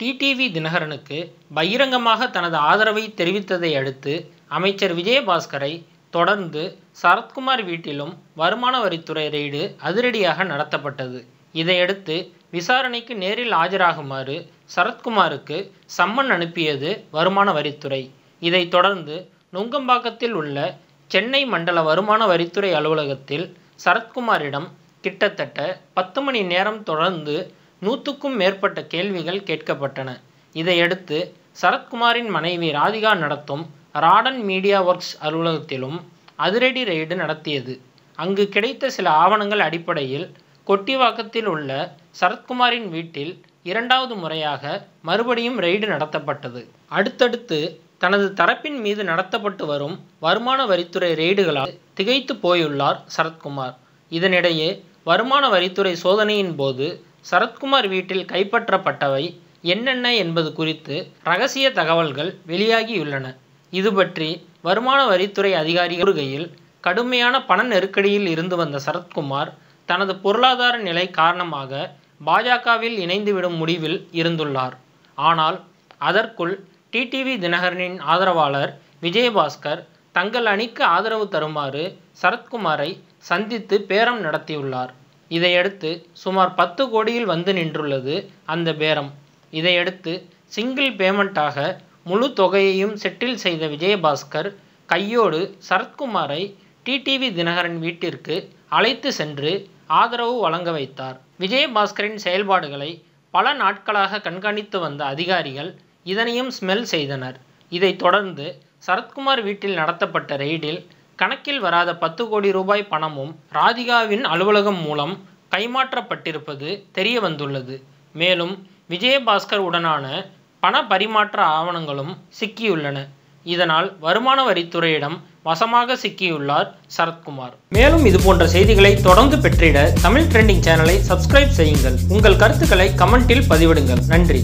TTV தினகரனுக்கு பகிரங்கமாக தனது ஆதரவை தெரிவித்ததை அடுத்து அமைச்சர் விஜயபாஸ்கரை தொடர்ந்து சரத்குமார் வீட்டிலும் வருமான வரித்துறை ரெய்டு அதிரடியாக நடத்தப்பட்டது. இதையடுத்து விசாரணைக்கு நேரில் ஆஜராகுமாறு சரத்குமாருக்கு சம்மன் அனுப்பியது வருமான வரித்துறை. இதைத் தொடர்ந்து நுங்கம்பாக்கத்தில் உள்ள சென்னை மண்டல வருமான வரித்துறை அலுவலகத்தில் சரத்குமாரிடம் கிட்டத்தட்ட பத்து மணி நேரம் தொடர்ந்து நூற்றுக்கும் மேற்பட்ட கேள்விகள் கேட்கப்பட்டன. இதையடுத்து சரத்குமாரின் மனைவி ராதிகா நடத்தும் ராடன் மீடியா ஒர்க்ஸ் அலுவலகத்திலும் அதிரடி ரெய்டு நடத்தியது. அங்கு கிடைத்த சில ஆவணங்கள் அடிப்படையில் கொட்டிவாக்கத்தில் உள்ள சரத்குமாரின் வீட்டில் இரண்டாவது முறையாக மறுபடியும் ரெய்டு நடத்தப்பட்டது. அடுத்தடுத்து தனது தரப்பின் மீது நடத்தப்பட்டு வரும் வருமான வரித்துறை ரெய்டுகளால் திகைத்து போயுள்ளார் சரத்குமார். இதனிடையே வருமான வரித்துறை சோதனையின் போது சரத்குமார் வீட்டில் கைப்பற்றப்பட்டவை என்னென்ன என்பது குறித்து ரகசிய தகவல்கள் வெளியாகியுள்ளன. இது பற்றி வருமான வரித்துறை அதிகாரி கூறுகையில் கடுமையான பண நெருக்கடியில் இருந்து வந்த சரத்குமார் தனது பொருளாதார நிலை காரணமாக பாஜகவில் இணைந்துவிடும் முடிவில் இருந்துள்ளார். ஆனால் அதற்குள் டிடிவி தினகரனின் ஆதரவாளர் விஜயபாஸ்கர் தங்கள் அணிக்கு ஆதரவு தருமாறு சரத்குமாரை சந்தித்து பேரம் நடத்தியுள்ளார். இதையடுத்து சுமார் பத்து கோடியில் வந்து நின்றுள்ளது அந்த பேரம். இதையடுத்து சிங்கிள் பேமெண்ட்டாக முழு தொகையையும் செட்டில் செய்த விஜயபாஸ்கர் கையோடு சரத்குமாரை டிடிவி தினகரன் வீட்டிற்கு அழைத்து சென்று ஆதரவு வழங்க வைத்தார். விஜயபாஸ்கரின் செயல்பாடுகளை பல நாட்களாக கண்காணித்து வந்த அதிகாரிகள் இதனையும் ஸ்மெல் செய்தனர். இதைத் தொடர்ந்து சரத்குமார் வீட்டில் நடத்தப்பட்ட ரெய்டில் கணக்கில் வராத பத்து கோடி ரூபாய் பணமும் ராதிகாவின் அலுவலகம் மூலம் கைமாற்றப்பட்டிருப்பது தெரிய வந்துள்ளது மேலும் விஜயபாஸ்கர் உடனான பண பரிமாற்ற ஆவணங்களும் சிக்கியுள்ளன. இதனால் வருமான வரித்துறையிடம் வசமாக சிக்கியுள்ளார் சரத்குமார். மேலும் இது போன்ற செய்திகளை தொடர்ந்து பெற்றிட தமிழ் ட்ரெண்டிங் சேனலை சப்ஸ்கிரைப் செய்யுங்கள். உங்கள் கருத்துக்களை கமெண்டில் பதிவிடுங்கள். நன்றி.